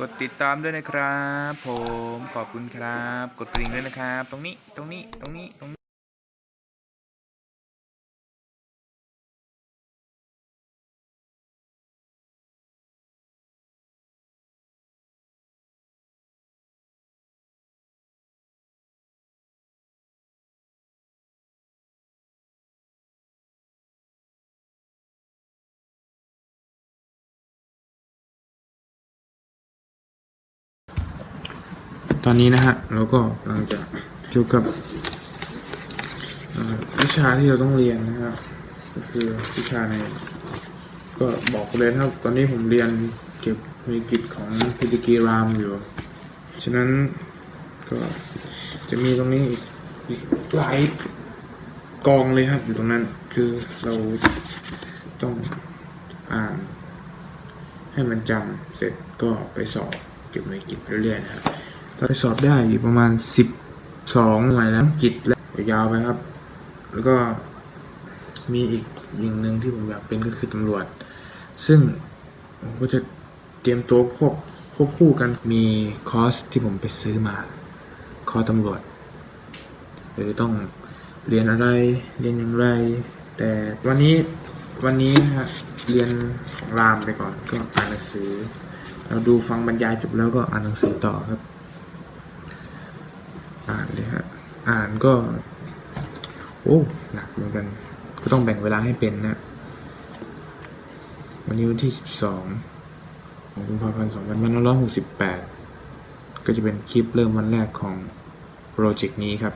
กดติดตามด้วยนะครับ ผมขอบคุณครับ กดกริ่งด้วยนะครับ ตรงนี้ตรงนี้ตรงนี้ตรงนี้ ตอนนี้นะฮะเราก็กำลังจะเกี่ยวกับวิชาที่เราต้องเรียนนะครับก็คือวิชาในก็บอกเลยนะครับ ตอนนี้ผมเรียนเก็บมีกิจของพิธีกีรามอยู่ ฉะนั้นก็จะมีตรงนี้อีกอีกหลายกองเลยครับอยู่ตรงนั้นคือเราต้องอ่านให้มันจำเสร็จก็ไปสอบเก็บในกิจเรื่อยๆนะครับ ตอนไปสอบได้อยู่ประมาณสิบสองหน่วยแล้วกิจแล้วยาวไปครับ แล้วก็มีอีกอย่างหนึ่งที่ผมอยากเป็นก็คือตำรวจ ซึ่งผมก็จะเตรียมตัวควบควบคู่กันมีคอร์สที่ผมไปซื้อมา คอร์สตำรวจหรือต้องเรียนอะไรเรียนอย่างไร แต่วันนี้วันนี้นะฮะเรียนของรามไปก่อนก็อ่านหนังสือ เราดูฟังบรรยายจบแล้วก็อ่านหนังสือต่อครับ อ่านเลยฮะ อ่านก็ โอ้หนักเหมือนกัน ก็ต้องแบ่งเวลาให้เป็นนะ วันนี้วันที่12ของกุมภาพันธ์2568ก็จะเป็นคลิปเริ่มวันแรกของโปรเจกต์นี้ครับ